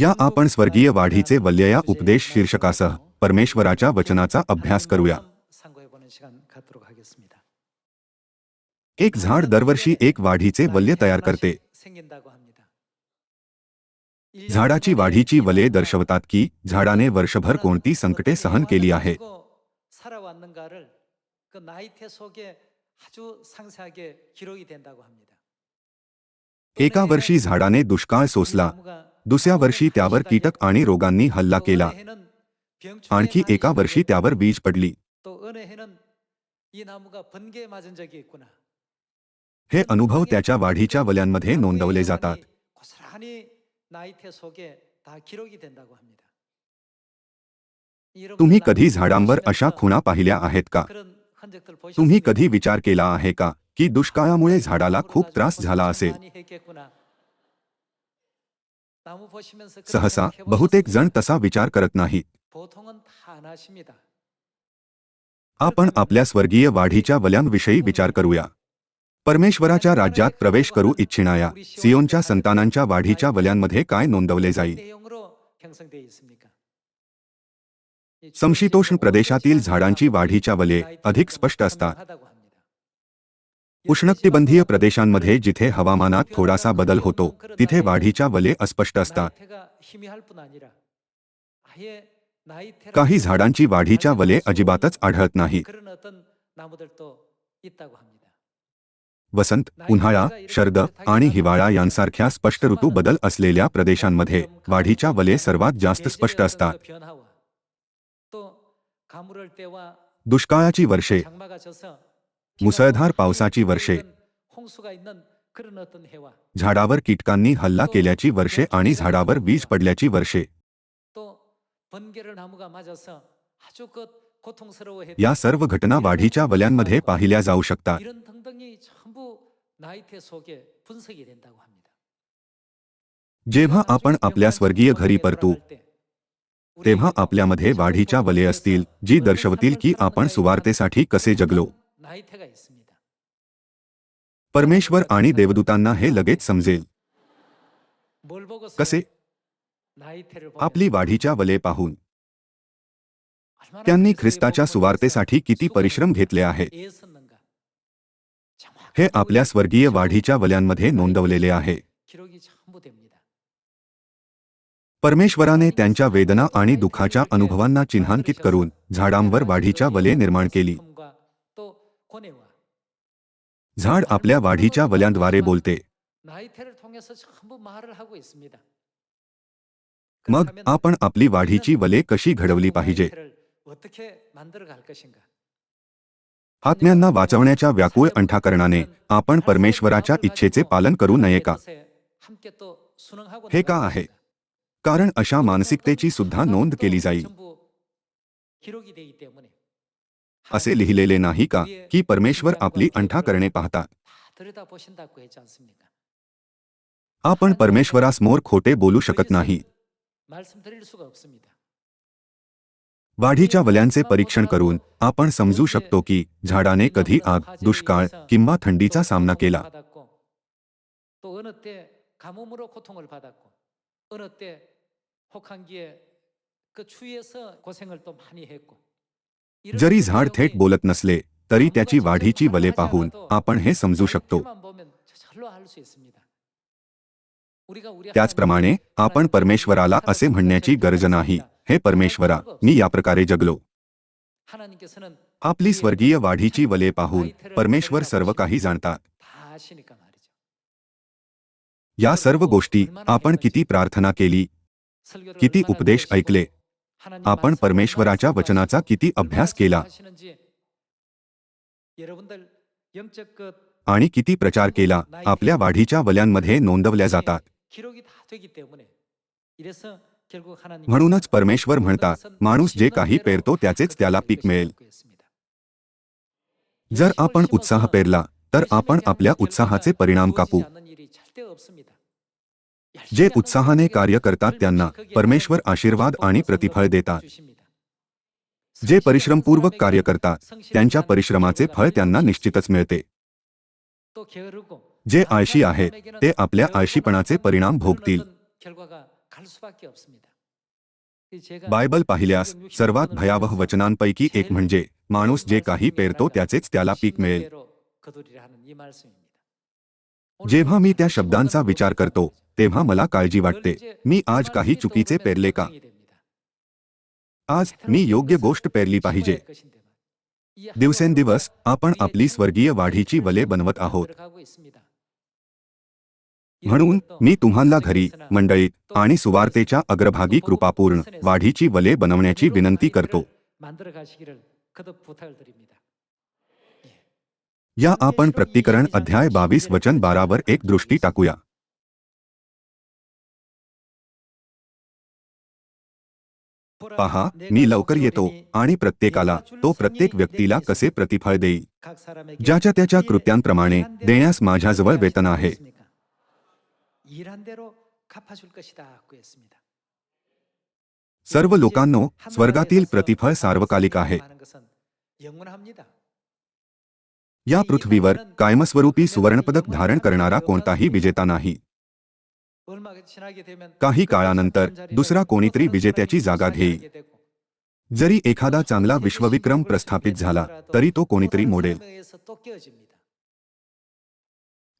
या आपण स्वर्गीय वाढीचे वल्यया उपदेश शीर्षकासह परमेश्वराच्या वचनाचा अभ्यास करूया. एक झाड दरवर्षी एक वाढीचे वल्य तयार करते. झाडाची वाढीची वले दर्शवतात की झाडाने वर्षभर कोणती संकटे सहन केली आहे. एका वर्षी झाडाने दुष्काळ सोसला. दुसऱ्या वर्षी त्यावर कीटक आणि रोगांनी हल्ला केला. आणखी एका वर्षी त्यावर वीज पडली. हे अनुभव त्याच्या वाढीच्या वल्यांमध्ये नोंदवले जातात. तुम्ही कधी झाडांवर अशा खुणा पाहिल्या आहेत का? तुम्ही कधी विचार केला आहे का की दुष्काळामुळे झाडाला खूप त्रास झाला असेल? सहसा बहुतेक जण तसा विचार करत नाहीत. आपण आपल्या स्वर्गीय वाढीच्या वल्यांविषयी विचार करूया. परमेश्वराच्या राज्यात प्रवेश करू इच्छिणाया सियोनच्या संतानांच्या वाढीच्या वल्यांमध्ये काय नोंदवले जाईल? समशीतोष्ण प्रदेशातील झाडांची वाढीच्या वले अधिक स्पष्ट असतात. उष्णकटिबंधीय प्रदेशांमध्ये जिथे हवामानात थोडासा बदल होतो तिथे वाढीच्या वले अस्पष्ट असतात. काही झाडांची वाढीच्या वले अजिबातच आढळत नाही. वसंत उन्हाळा शरद आणि हिवाळा यांसारख्या स्पष्ट ऋतू बदल असलेल्या प्रदेशांमध्ये वाढीच्या वले सर्वात जास्त स्पष्ट असतात. दुष्काळाची वर्षे मुसळधार पावसाची वर्षे. झाडावर कीटकांनी हल्ला केल्याची वर्षे आणि झाडावर वीज पडल्याची वर्षे. या सर्व घटना वाढीच्या वल्यांमध्ये पाहिल्या जाऊ शकतात. जेव्हा आपण आपल्या स्वर्गीय घरी परतो तेव्हा आपल्यामध्ये वाढीच्या वले असतील जी दर्शवतील की आपण सुवार्तेसाठी कसे जगलो. परमेश्वर आणि देवदूतांना हे लगेच समजेल. कसे? आपली वाढीच्या वले पाहून. त्यांनी ख्रिस्ताच्या सुवार्तेसाठी किती परिश्रम घेतले आहेत? हे आपल्या स्वर्गीय वाढीच्या वल्यांमध्ये नोंदवलेले आहे. परमेश्वराने त्यांच्या वेदना आणि दुःखाच्या अनुभवांना चिन्हांकित करून झाडांवर वाढीच्या वले निर्माण केली. झाड आपल्या वाढीच्या वल्यांद्वारे बोलते. मग आपण आपली वाढीची वले कशी घडवली पाहिजे? आत्म्यांना वाचवण्याच्या व्याकुळ अंठाकरणाने आपण परमेश्वराच्या इच्छेचे पालन करू नये का? हे का आहे? कारण अशा मानसिकतेची सुद्धा नोंद केली जाईल. असे लिहिलेले नाही का, की परमेश्वर आपली अंठा करणे पाहतात? आपण परमेश्वरासमोर खोटे बोलू शकत नाही. वाढीच्या वल्यांचे परीक्षण करून आपण समजू शकतो की झाडाने कधी आग, दुष्काळ किंवा थंडीचा सामना केला. जरी झाड थेट बोलत नसले तरी त्याची वाढीची वले पाहून आपण हे समजू शकतो त्याचप्रमाणे आपण परमेश्वराला असे म्हणण्याची गरज नाही हे परमेश्वरा मी या प्रकारे जगलो आपली स्वर्गीय वाढीची वले पाहून परमेश्वर सर्व काही जाणतात या सर्व गोष्टी आपण किती प्रार्थना केली किती उपदेश ऐकले आपण परमेश्वराच्या वचनाचा किती अभ्यास केला? आणि किती प्रचार केला? आपल्या वाढीच्या वल्यांमध्ये नोंदवल्या जातात. म्हणूनच परमेश्वर म्हणतात माणूस जे काही पेरतो त्याचेच त्याला पीक मिळेल. जर आपण उत्साह पेरला तर आपण आपल्या उत्साहाचे परिणाम कापू. जे उत्साहाने कार्य करतात त्यांना परमेश्वर आशीर्वाद आणि प्रतिफळ देतात. जे परिश्रमपूर्वक कार्य करतात त्यांच्या परिश्रमाचे फळ त्यांना निश्चितच मिळते. जे आळशी आहेत ते आपल्या आळशीपणाचे परिणाम भोगतील. बायबल पाहिल्यास सर्वात भयावह वचनांपैकी एक म्हणजे माणूस जे काही पेरतो त्याचेच त्याला पीक मिळेल. जेव्हा मी त्या शब्दांचा विचार करतो तेव्हा मला काळजी वाटते. मी आज काही चुकीचे पेरले का? आज मी योग्य गोष्ट पेरली पाहिजे. दिवसेंदिवस आपण आपली स्वर्गीय वाढीची वले बनवत आहोत. म्हणून मी तुम्हाला घरी मंडळीत आणि सुवार्तेच्या अग्रभागी कृपापूर्ण वाढीची वले बनवण्याची विनंती करतो. या आपण प्रतिकरण अध्याय बावीस वचन बारावर एक दृष्टी टाकूया. पहा मी लवकर येतो आणि प्रत्येकाला तो प्रत्येक व्यक्तीला कसे प्रतिफळ देईल? ज्याच्या त्याच्या कृत्यांप्रमाणे देण्यास माझ्याजवळ वेतन आहे. सर्व लोकांनो स्वर्गातील प्रतिफळ सार्वकालिक आहे. या पृथ्वीवर कायमस्वरूपी सुवर्णपदक धारण करणारा कोणताही विजेता नाही. काही काळानंतर दुसरा कोणीतरी विजेत्याची जागा घेईल जरी एखादा चांगला विश्वविक्रम प्रस्थापित झाला तरी तो कोणीतरी मोडेल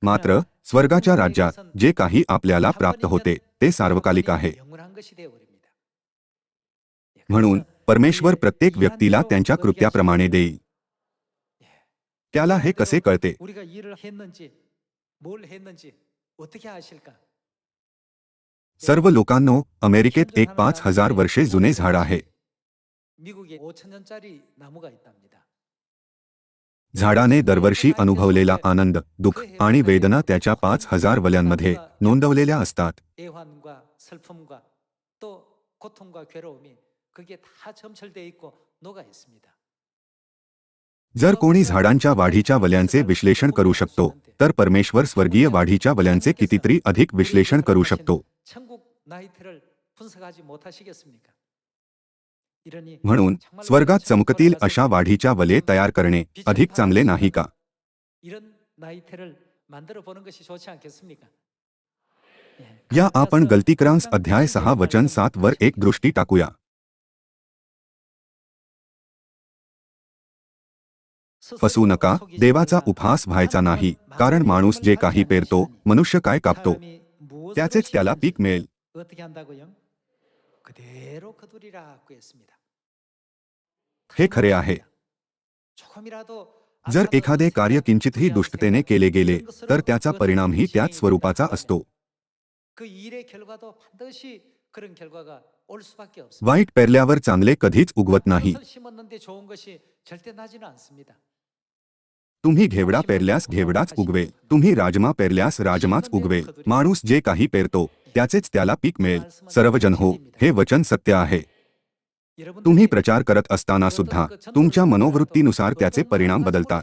मात्र स्वर्गाच्या राज्यात जे काही आपल्याला प्राप्त होते ते सार्वकालिक आहे म्हणून परमेश्वर प्रत्येक व्यक्तीला त्यांच्या कृत्याप्रमाणे देईल त्याला हे कसे कळते सर्व लोकांनो अमेरिकेत एक पाच हजार वर्षे जुने झाड आहे. झाडाने दरवर्षी अनुभवलेला आनंद दुःख आणि वेदना त्याच्या पाच हजार वल्यांमध्ये नोंदवलेल्या असतात. जर कोणी झाडांच्या वाढीच्या वल्यांचे विश्लेषण करू शकतो तर परमेश्वर स्वर्गीय वाढीच्या वल्यांचे कितीतरी अधिक विश्लेषण करू शकतो. म्हणून स्वर्गात चमकतील अशा वाढीच्या वले तयार करणे अधिक चांगले नाही का? या आपण गलतीक्रांस अध्याय सहा वचन सात वर एक दृष्टी टाकूया फसू नका देवाचा उपहास व्हायचा नाही कारण माणूस जे काही पेरतो मनुष्य काय कापतो त्याचेच त्याला पीक मिळेल 어떻게 한다고요? 그대로 거두리라고 했습니다. हे खरे आहे 조금이라도 जर एखादे कार्य किंचितही दुष्टतेने केले गेले तर त्याचा परिणामही त्याच स्वरूपाचा असतो 그 일의 결과도 반드시 그런 결과가 올 수밖에 없습니다. वाईट पेरल्यावर चांगले कधीच उगवत नाही 것을 심었는데 좋은 것이 절대 나지는 않습니다. तुम्ही घेवडा पेरल्यास घेवडाच उगवेल तुम्ही राजमा पेरल्यास राजमाच उगवेल माणूस जे काही पेरतो त्याचेच त्याला पीक मिळेल. सर्वजन हो हे वचन सत्य आहे. तुम्ही प्रचार करत असताना सुद्धा तुमच्या मनोवृत्तीनुसार त्याचे परिणाम बदलतात.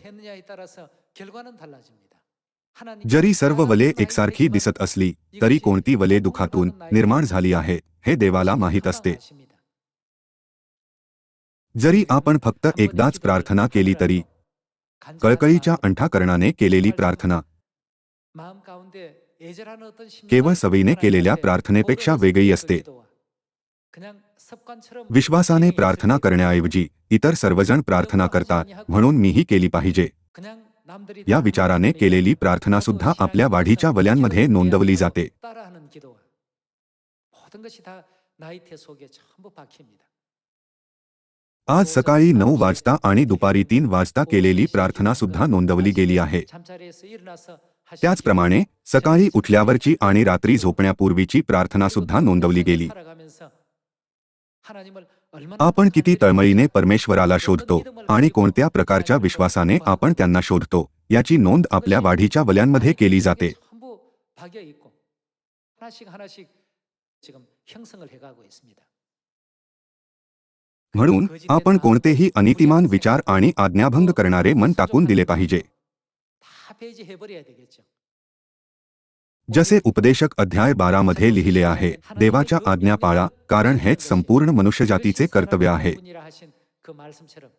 जरी सर्व वले एकसारखी दिसत असली तरी कोणती वले दुखातून निर्माण झाली आहे हे देवाला माहीत असते. जरी आपण फक्त एकदाच प्रार्थना केली तरी कळकळीच्या अंठाकरणाने केलेली प्रार्थना. केवळ सवयीने केलेल्या प्रार्थनेपेक्षा वेगळी असते. विश्वासाने प्रार्थना करण्याऐवजी इतर सर्वजण प्रार्थना करतात म्हणून मीही केली पाहिजे. या विचाराने केलेली प्रार्थना सुद्धा आपल्या वाढीच्या वल्यांमध्ये नोंदवली जाते. आज सकाळी नऊ वाजता आणि दुपारी तीन वाजता केलेली प्रार्थना सुद्धा नोंदवली गेली आहे. त्याचप्रमाणे सकाळी उठल्यावरची आणि रात्री झोपण्यापूर्वीची प्रार्थना सुद्धा नोंदवली गेली आपण किती तळमळीने परमेश्वराला शोधतो आणि कोणत्या प्रकारच्या विश्वासाने आपण त्यांना शोधतो याची नोंद आपल्या वाढीच्या वल्यांमध्ये केली जाते म्हणून आपण कोणतेही अनितिमान विचार आणि आज्ञाभंग करणारे मन टाकून दिले पाहिजे 다 폐지해 버려야 되겠죠. जसे उपदेशक अध्याय बारा मध्ये लिहिले आहे देवाच्या आज्ञा पाळा कारण हेच संपूर्ण मनुष्यजातीचे कर्तव्य आहे 분이라 하신 그 말씀처럼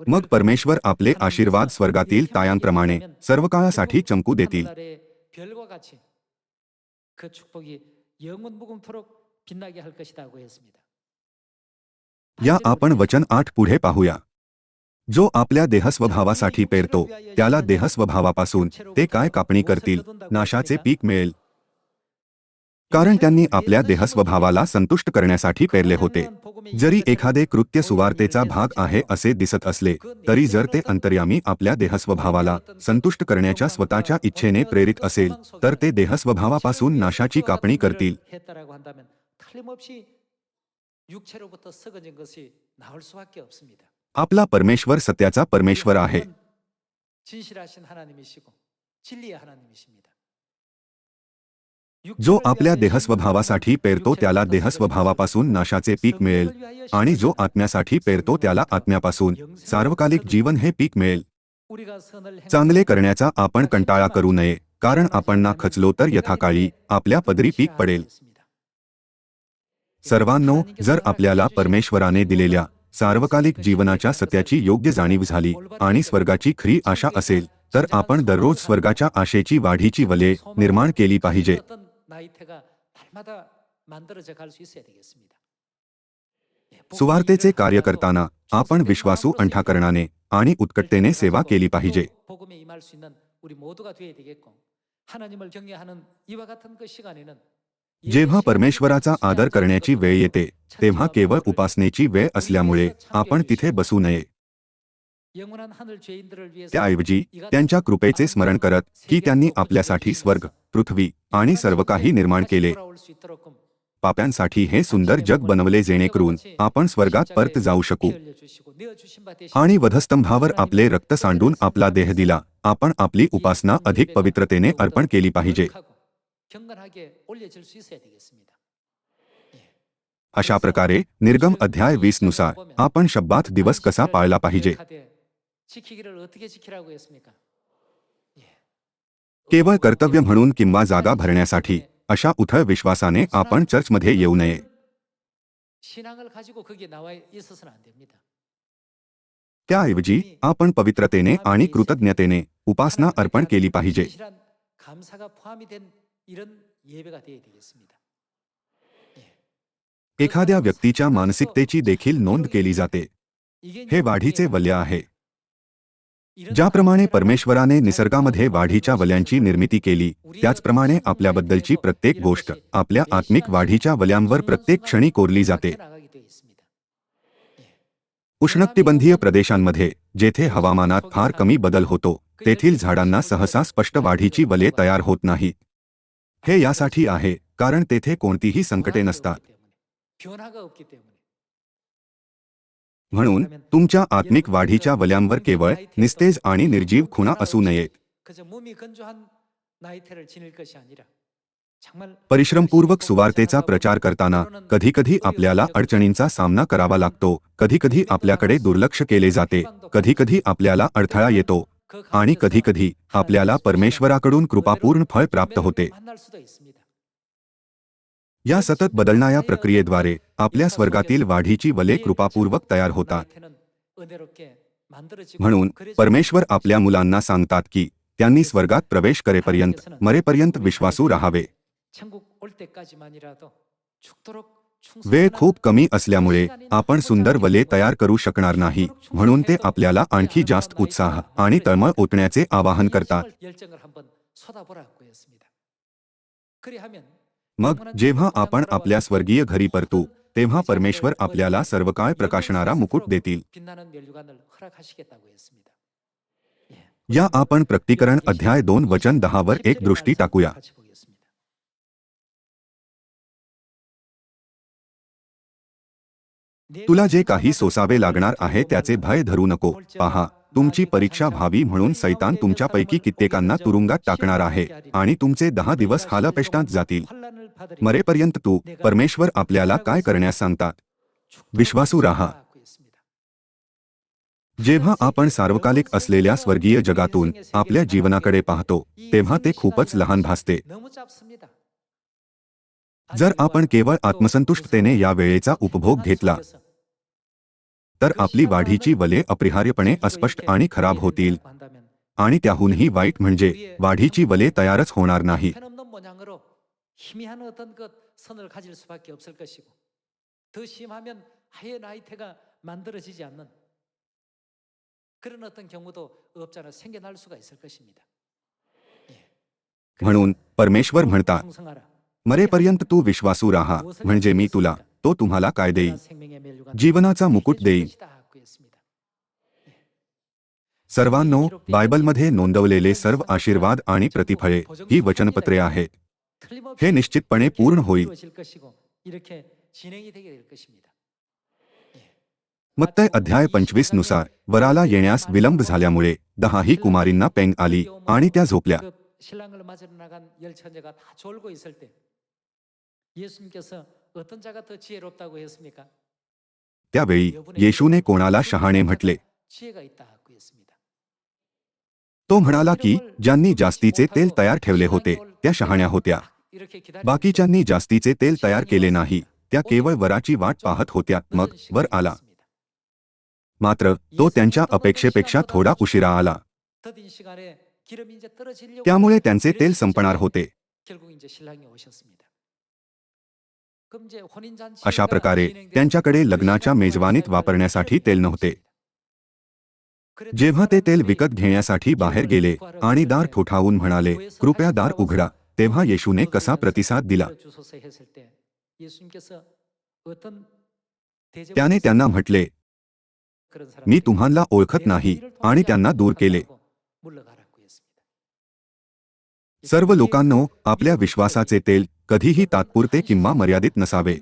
मग परमेश्वर आपले आशीर्वाद स्वर्गातील तायांप्रमाणे सर्व काळासाठी चमकू देतील 하늘의 별과 같이 그 축복이 영원 무궁토록 빛나게 할 것이라고 했습니다. या आपण वचन आठ पुढे पाहूया जो आपल्या देहस्वभावासाठी पेरतो त्याला देहस्वभावापासून ते काय कापणी करतील नाशाचे पीक मिळेल कारण त्यांनी आपल्या देहस्वभावाला संतुष्ट करण्यासाठी पेरले होते जरी एखादे कृत्य सुवार्तेचा भाग आहे असे दिसत असले तरी जर ते अंतर्यामी आपल्या देहस्वभावाला संतुष्ट करण्याच्या स्वतःच्या इच्छेने प्रेरित असेल तर ते देहस्वभावापासून नाशाची कापणी करतील 했다라고 한다면 틀림없이 육체로부터 썩어진 것이 나올 수밖에 없습니다. आपला परमेश्वर सत्याचा परमेश्वर आहे. जो आपल्या देहस्वभावासाठी पेरतो त्याला देहस्वभावापासून नाशाचे पीक मिळेल आणि जो आत्म्यासाठी पेरतो त्याला आत्म्यापासून सार्वकालिक जीवन हे पीक मिळेल. चांगले करण्याचा आपण कंटाळा करू नये कारण आपण ना खचलो तर यथाकाळी आपल्या पदरी पीक पडेल. सर्वांनो जर आपल्याला परमेश्वराने दिलेल्या सार्वकालिक जीवनाच्या सत्याची योग्य जाणीव झाली आणि स्वर्गाची खरी आशा असेल तर आपण दररोज स्वर्गाच्या आशेची वाढीची वले निर्माण केली पाहिजे 어떤 나이테가 날마다 만들어져 갈 수 있어야 되겠습니다. 예, 복음의 सुवार्तेचे 일을 कार्य 하고 करताना आपण विश्वासू अंठाकरणाने आणि उत्कटतेने सेवा केली पाहिजे 복음에 임할 수 있는 우리 모두가 되어야 되겠고 하나님을 경외하는 이와 같은 그 시간에는 जेव्हा परमेश्वराचा आदर करण्याची वेळ येते तेव्हा केवळ उपासनेची वेळ असल्यामुळे आपण तिथे बसू नये. त्याऐवजी त्यांच्या कृपेचे स्मरण करत की त्यांनी आपल्यासाठी स्वर्ग पृथ्वी आणि सर्व काही निर्माण केले. पाप्यांसाठी हे सुंदर जग बनवले जेणेकरून आपण स्वर्गात परत जाऊ शकू. आणि वधस्तंभावर आपले रक्त सांडून आपला देह दिला. आपण आपली उपासना अधिक पवित्रतेने अर्पण केली पाहिजे. अशा प्रकारे निर्गम अध्याय वीसनुसार आपण शब्दात दिवस कसा पाळला पाहिजे? केवळ कर्तव्य म्हणून किंवा जागा भरण्यासाठी अशा उथळ विश्वासाने आपण चर्चमध्ये येऊ नये. त्याऐवजी आपण पवित्रतेने आणि कृतज्ञतेने उपासना अर्पण केली पाहिजे. 이 된 이런 예배가 되어야 되겠습니다. एखाद्या व्यक्तीच्या मानसिकतेची देखील नोंद केली जाते 이게 हे 이제 वाढीचे 우리가 वल्य आहे 이런 ज्याप्रमाणे 감사라고 परमेश्वराने 하는 निसर्गामध्ये वाढीच्या वल्यांची निर्मिती केली त्याचप्रमाणे आपल्याबद्दलची प्रत्येक गोष्ट आपल्या आत्मिक वाढीच्या वल्यांवर प्रत्येक क्षणी कोरली जाते 나가게 되어 있습니다. उष्णकटिबंधीय प्रदेशांमध्ये जेथे हवामानात फार कमी बदल होतो तेथील झाडांना सहसा स्पष्ट वाढीची वले तयार होत नाही हे यासाठी आहे कारण तेथे कोणतीही संकटे नसतात. म्हणून तुमच्या आत्मिक वाढीच्या वल्यांवर केवळ निस्तेज आणि निर्जीव खुणा असू नयेत. परिश्रमपूर्वक सुवार्तेचा प्रचार करताना कधीकधी आपल्याला अडचणींचा सामना करावा लागतो कधीकधी आपल्याकडे दुर्लक्ष केले जाते कधीकधी आपल्याला अडथळा येतो. आणि कधीकधी आपल्याला परमेश्वराकडून कृपापूर्ण फळ प्राप्त होते. या सतत बदलणाऱ्या प्रक्रियेद्वारे आपल्या स्वर्गातील वाढीची वले कृपापूर्वक तयार होतात. म्हणून परमेश्वर आपल्या मुलांना सांगतात की त्यांनी स्वर्गात प्रवेश करेपर्यंत मरेपर्यंत विश्वासू राहावे. वेळ खूप कमी असल्यामुळे आपण सुंदर वले तयार करू शकणार नाही म्हणून ते आपल्याला आणखी जास्त उत्साह आणि तळमळ ओतण्याचे आवाहन करतात. मग जेव्हा आपण आपल्या स्वर्गीय घरी परतो तेव्हा परमेश्वर आपल्याला सर्वकाळ प्रकाशणारा मुकुट देतील. या आपण प्रक्तिकरण अध्याय दोन वचन दहावर एक दृष्टी टाकूया. तुला जे काही सोसावे लागणार आहे त्याचे भय धरू नको. पहा तुमची परीक्षा व्हावी म्हणून सैतान तुमच्यापैकी कित्येकांना तुरुंगात टाकणार आहे आणि तुमचे दहा दिवस हालापेष्टात जातील. मरेपर्यंत तू परमेश्वर आपल्याला काय करण्यास सांगतात? विश्वासू राहा. जेव्हा आपण सार्वकालिक असलेल्या स्वर्गीय जगातून आपल्या जीवनाकडे पाहतो तेव्हा ते खूपच लहान भासते. जर आपण केवळ आत्मसंतुष्टतेने या वेळेचा उपभोग घेतला तर आपली वाढीची वले अपरिहार्यपणे अस्पष्ट आणि खराब होतील. आणि त्याहूनही वाईट म्हणजे वाढीची वले तयारच होणार नाही. म्हणून परमेश्वर म्हणतात मरेपर्यंत तू विश्वासू राहा, म्हणजे मी तुला तो तुम्हाला काय देईल 생명의 멸류관 जीवनाचा मुकुट देईल 것이다 하고 했습니다. सर्वांनो बायबलमध्ये नोंदवलेले सर्व आशीर्वाद आणि प्रतिफळे ही वचनपत्रे आहेत 틀림없이 हे निश्चितपणे पूर्ण होईल 이루어질 것이고 이렇게 진행이 되게 될 것입니다. मत्तय अध्याय पंचवीस नुसार वराला येण्यास विलंब झाल्यामुळे दहाही कुमारींना पेंग आली आणि त्या झोपल्या 그 신랑을 맞으러 나간 열 처제가 다 졸고 있을 때 예수님께서 त्यावेळी येशूने कोणाला शहाणे म्हटले? तो म्हणाला की ज्यांनी जास्तीचे तेल तयार ठेवले होते त्या शहाण्या होत्या. बाकीच्यांनी जास्तीचे तेल तयार केले नाही त्या केवळ वराची वाट पाहत होत्या मग वर आला. मात्र तो त्यांच्या अपेक्षेपेक्षा थोडा उशिरा आला. त्यामुळे त्यांचे तेल संपणार होते. अशा प्रकारे त्यांच्याकडे लग्नाच्या मेजवानीत वापरण्यासाठी तेल नव्हते. जेव्हा ते तेल विकत घेण्यासाठी बाहेर गेले आणि दार ठोठावून म्हणाले कृपया दार उघडा. तेव्हा येशूने कसा प्रतिसाद दिला? त्याने त्यांना म्हटले मी तुम्हाला ओळखत नाही आणि त्यांना दूर केले. सर्व लोकांनो आपल्या विश्वासाचे तेल कधीही तात्पुरते किंवा मर्यादित नसावे.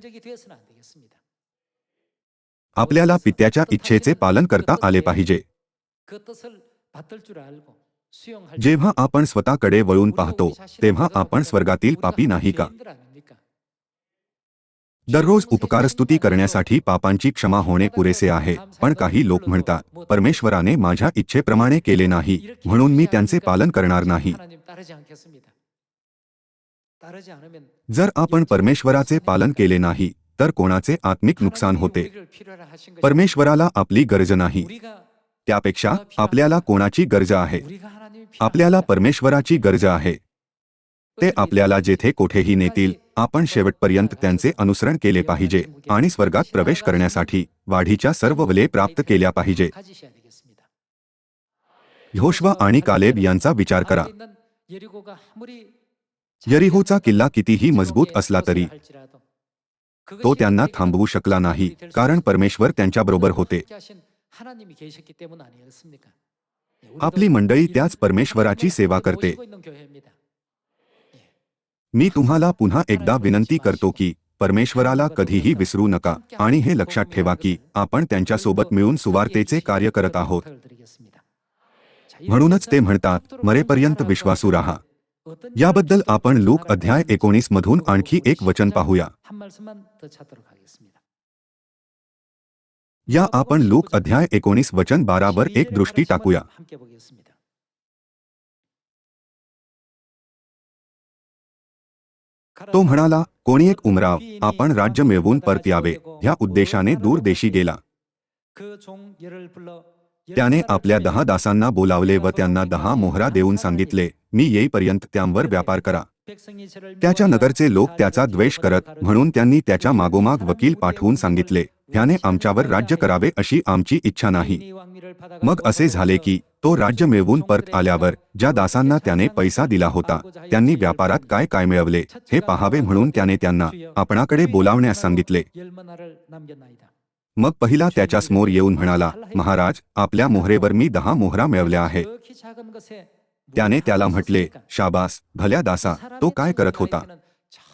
आपल्याला पित्याच्या इच्छेचे पालन करता आले पाहिजे. जेव्हा आपण स्वतःकडे वळून पाहतो तेव्हा आपण स्वर्गातील पापी नाही का? दररोज उपकारस्तुती करण्यासाठी पापांची क्षमा होणे पुरेसे आहे पण काही लोक म्हणतात परमेश्वराने माझ्या इच्छेप्रमाणे केले नाही म्हणून मी त्यांचे पालन करणार नाही. जर आपण परमेश्वराचे पालन केले नाही तर कोणाचे आत्मिक नुकसान होते? परमेश्वराला आपली गरज नाही. त्यापेक्षा आपल्याला कोणाची गरज आहे? आपल्याला परमेश्वराची गरज आहे. ते आपल्याला जेथे कोठेही नेतील आपण शेवटपर्यंत त्यांचे अनुसरण केले पाहिजे आणि स्वर्गात प्रवेश करण्यासाठी वाढीच्या सर्व वले प्राप्त केल्या पाहिजे. योश्वा आणि कालेब यांचा विचार करा. यरिहोचा किल्ला कितीही मजबूत असला तरी तो त्यांना थांबवू शकला नाही कारण परमेश्वर त्यांच्याबरोबर होते. आपली मंडळी त्याच परमेश्वराची सेवा करते. मी तुम्हाला पुन्हा एकदा विनंती करतो की परमेश्वराला कधीही विसरू नका. आणि हे लक्षात ठेवा की आपण त्यांच्यासोबत मिळून सुवार्तेचे कार्य करत आहोत. म्हणूनच ते म्हणतात मरेपर्यंत विश्वासू राहा. याबद्दल आपण लोक अध्याय एकोणीस मधून आणखी एक वचन पाहूया. या आपण लोक अध्याय एकोणीस वचन बारावर एक दृष्टी टाकूया. तो म्हणाला कोणी एक उमराव आपण राज्य मिळवून परत यावे. ह्या उद्देशाने दूरदेशी गेला. त्याने आपल्या दहा दासांना बोलावले व त्यांना दहा मोहरा देऊन सांगितले मी येईपर्यंत त्यांवर व्यापार करा. त्याच्या नगरचे लोक त्याचा द्वेष करत म्हणून त्यांनी त्याच्या मागोमाग वकील पाठवून सांगितले. त्याने आमच्यावर राज्य करावे अशी आमची इच्छा नाही. मग असे झाले की तो राज्य मिळवून परत आल्यावर ज्या दासांना त्याने पैसा दिला होता त्यांनी व्यापारात काय काय मिळवले हे पाहावे म्हणून त्याने त्यांना आपणाकडे बोलावण्यास सांगितले. मग पहिला त्याच्यासमोर येऊन म्हणाला महाराज आपल्या मोहरेवर मी दहा मोहरा मिळवल्या आहे त्याने त्याला म्हटले शाबास भल्या दासा तो काय करत होता?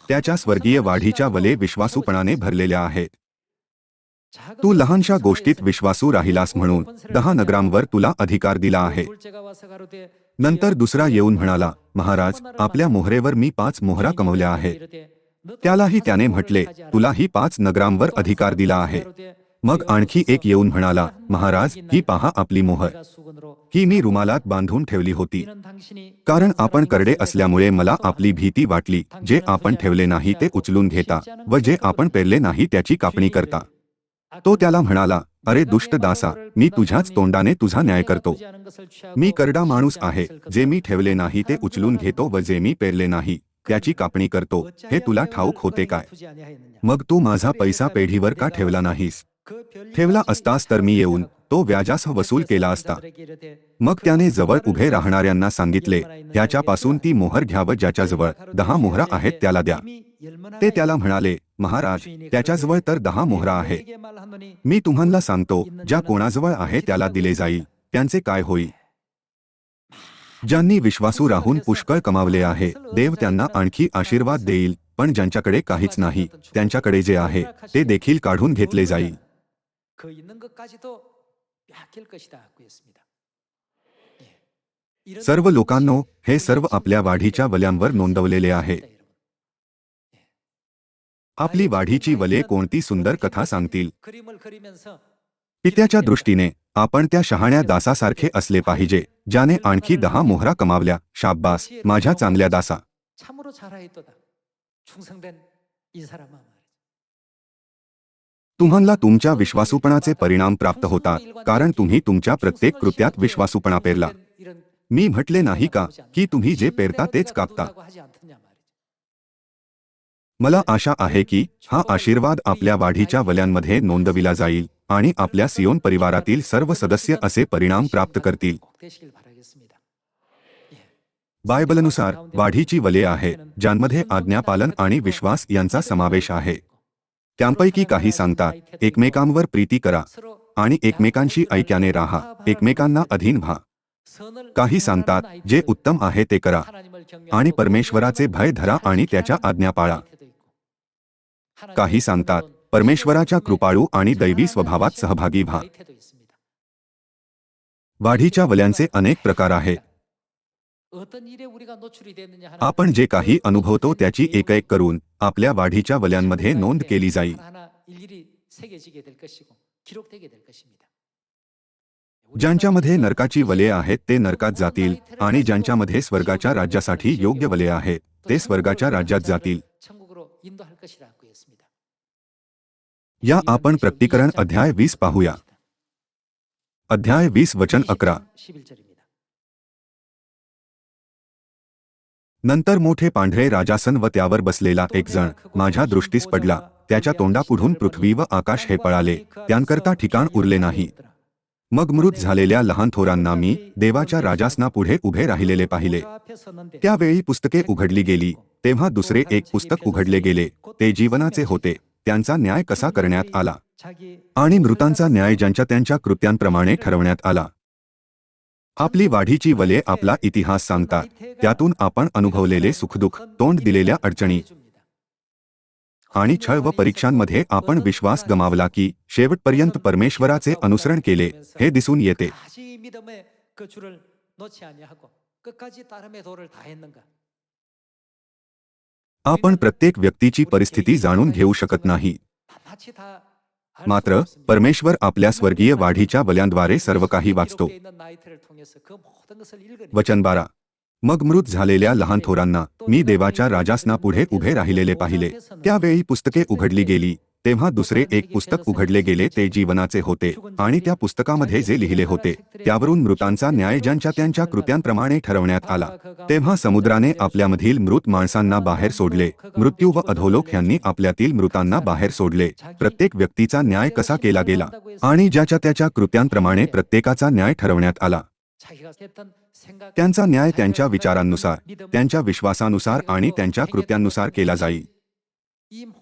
त्याच्या स्वर्गीय वाढीच्या वले विश्वासूपणाने भरलेल्या आहेत. तू लहानशा गोष्टीत विश्वासू राहिलास म्हणून दहा नगरांवर तुला अधिकार दिला आहे. नंतर दुसरा येऊन म्हणाला महाराज आपल्या मोहरेवर मी पाच मोहरा कमवल्या आहेत. त्यालाही त्याने म्हटले तुलाही पाच नगरांवर अधिकार दिला आहे. मग आणखी एक येऊन म्हणाला महाराज ही पहा आपली मोहर. ही मी रुमालात बांधून ठेवली होती. कारण आपण करडे असल्यामुळे मला आपली भीती वाटली जे आपण ठेवले नाही ते उचलून घेता व जे आपण पेरले नाही त्याची कापणी करता. तो त्याला म्हणाला अरे दुष्ट दासा मी तुझ्याच तोंडाने तुझा न्याय करतो. मी करडा माणूस आहे जे मी ठेवले नाही ते उचलून घेतो व जे मी पेरले नाही त्याची कापणी करतो. हे तुला ठाऊक होते काय? मग तू माझा पैसा पेढीवर का ठेवला नाहीस? ठेवला असतास तर मी येऊन तो व्याजासह वसूल केला असता. मग त्याने जवळ उभे राहणाऱ्यांना सांगितले ह्याच्यापासून ती मोहर घ्यावं ज्याच्याजवळ दहा मोहरा आहेत त्याला द्या. ते त्याला म्हणाले महाराज त्याच्याजवळ तर दहा मोहरा आहे. मी तुम्हाला सांगतो ज्या कोणाजवळ आहे त्याला दिले जाईल. त्यांचे काय होईल? ज्यांनी विश्वासू राहून पुष्कळ कमावले आहे देव त्यांना आणखी आशीर्वाद देईल पण ज्यांच्याकडे काहीच नाही त्यांच्याकडे जे आहे ते देखील काढून घेतले जाईल. 그 있는 것까지도 빼앗길 것이다 그였습니다. 예. 이런 सर्व लोकांनो हे सर्व आपल्या वाढीच्या वल्यांवर नोंदवलेले आहे आपली वाढीची वले कोणती सुंदर कथा सांगतील 그림을 그리면서 पित्याच्या दृष्टीने आपण त्या शहाण्या दासासारखे असले पाहिजे ज्याने आणखी दहा मोहरा कमावल्या शाब्बास माझ्या चांगल्या दासा तुम्हाला तुमच्या विश्वासूपणाचे परिणाम प्राप्त होतात कारण तुम्ही तुमच्या प्रत्येक कृत्यात विश्वासूपणा पेरला. मी म्हटले नाही का की तुम्ही जे पेरता तेच कापता. मला आशा आहे की हा आशीर्वाद आपल्या वाढीच्या वल्यांमध्ये नोंदविला जाईल आणि आपल्या सियोन परिवारातील सर्व सदस्य असे परिणाम प्राप्त करतील. बायबलनुसार वाढीची वले आहे ज्यांमध्ये आज्ञापालन आणि विश्वास यांचा समावेश आहे. त्यांपैकी काही सांगतात एकमेकांवर प्रीती करा आणि एकमेकांशी ऐक्याने राहा एकमेकांना अधीन व्हा. काही सांगतात जे उत्तम आहे ते करा आणि परमेश्वराचे भय धरा आणि त्याच्या आज्ञा पाळा. काही सांगतात परमेश्वराच्या कृपाळू आणि दैवी स्वभावात सहभागी व्हा. वाढीच्या वल्यांचे अनेक प्रकार आहेत. आपण जे काही अनुभवतो त्याची एक एक करून आपल्या वाढीच्या वल्यांमध्ये नोंद केली जाईल ज्यांच्यामध्ये नरकाची वले आहेत ते नरकात जातील आणि ज्यांच्यामध्ये स्वर्गाच्या राज्यासाठी योग्य वले आहेत ते स्वर्गाच्या राज्यात जातील. या आपण प्रक्तिकरण अध्याय वीस पाहूया. अध्याय वीस वचन अकरा. नंतर मोठे पांढरे राजासन व त्यावर बसलेला एक जण माझ्या दृष्टीस पडला. त्याच्या तोंडापुढून पृथ्वी व आकाश हे पळाले. त्यांकरता ठिकाण उरले नाही. मग मृत झालेल्या लहान थोरांना मी देवाच्या राजासना पुढे उभे राहिलेले पाहिले. त्यावेळी पुस्तके उघडली गेली. तेव्हा दुसरे एक पुस्तक उघडले गेले. ते जीवनाचे होते. त्यांचा न्याय कसा करण्यात आला? आणि मृतांचा न्याय ज्यांच्या त्यांच्या कृत्यांप्रमाणे ठरवण्यात आला. आपली वाढीची वले आपला इतिहास सांगतात त्यातून आपण अनुभवलेले सुखदुःख तोंड दिलेल्या अडचणी आणि छळ व परीक्षांमध्ये आपण विश्वास गमावला की शेवटपर्यंत परमेश्वराचे अनुसरण केले हे दिसून येते. आपण प्रत्येक व्यक्तीची परिस्थिती जाणून घेऊ शकत नाही. मात्र परमेश्वर आपल्या स्वर्गीय वाढीच्या बल्यांद्वारे सर्व काही वाचतो वचन बारा. मग मृत झालेल्या लहान थोरांना मी देवाच्या राजासना पुढे उभे राहिलेले पाहिले. त्यावेळी पुस्तके उघडली गेली. तेव्हा दुसरे एक पुस्तक उघडले गेले ते जीवनाचे होते. आणि त्या पुस्तकामध्ये जे लिहिले होते त्यावरून मृतांचा न्याय ज्यांच्या त्यांच्या कृत्यांप्रमाणे ठरवण्यात आला. तेव्हा समुद्राने आपल्यामधील मृत माणसांना बाहेर सोडले. मृत्यू व अधोलोक यांनी आपल्यातील मृतांना बाहेर सोडले. प्रत्येक व्यक्तीचा न्याय कसा केला गेला? आणि ज्याच्या त्याच्या कृत्यांप्रमाणे प्रत्येकाचा न्याय ठरवण्यात आला? त्यांचा न्याय त्यांच्या विचारांनुसार त्यांच्या विश्वासानुसार आणि त्यांच्या कृत्यांनुसार केला जाईल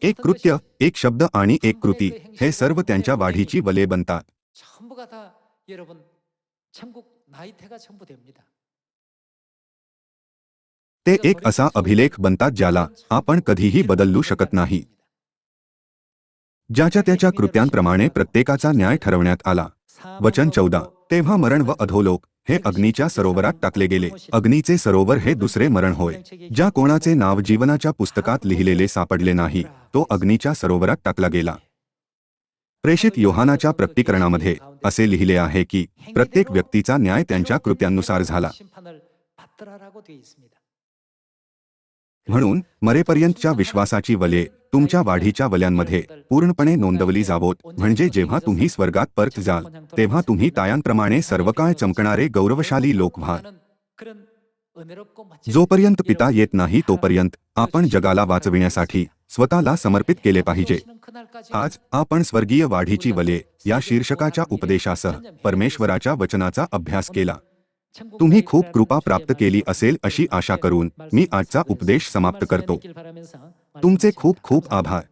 एक कृत्य एक शब्द आणि एक कृती हे सर्व त्यांच्या वाढीची वले बनतात. ते एक असा अभिलेख बनतात ज्याला आपण कधीही बदलू शकत नाही. ज्याच्या त्याच्या कृत्यांप्रमाणे प्रत्येकाचा न्याय ठरवण्यात आला. वचन चौदा. तेव्हा मरण व अधोलोक. हे अग्नीच्या सरोवरात टाकले गेले. अग्नीचे सरोवर हे दुसरे मरण होय. ज्या कोणाचे नाव जीवनाच्या पुस्तकात लिहिलेले सापडले नाही तो अग्नीच्या सरोवरात टाकला गेला. प्रेषित योहानाच्या प्रकटीकरणामध्ये असे लिहिले आहे की प्रत्येक व्यक्तीचा न्याय त्यांच्या कृत्यांनुसार झाला. म्हणून मरेपर्यंतच्या विश्वासाची वले तुमच्या वाढीच्या वल्यांमध्ये पूर्णपणे नोंदवली जावोत. म्हणजे जेव्हा तुम्ही स्वर्गात परत जाल तेव्हा तुम्ही तायांप्रमाणे सर्वकाळ चमकणारे गौरवशाली लोक व्हाल. जोपर्यंत पिता येत नाही तोपर्यंत आपण जगाला वाचविण्यासाठी स्वतःला समर्पित केले पाहिजे. आज आपण स्वर्गीय वाढीची वले या शीर्षकाच्या उपदेशासह परमेश्वराच्या वचनाचा अभ्यास केला. तुम्ही खूप कृपा प्राप्त केली असेल अशी आशा करून मी आजचा उपदेश समाप्त करतो. तुमचे खूप खूप आभार.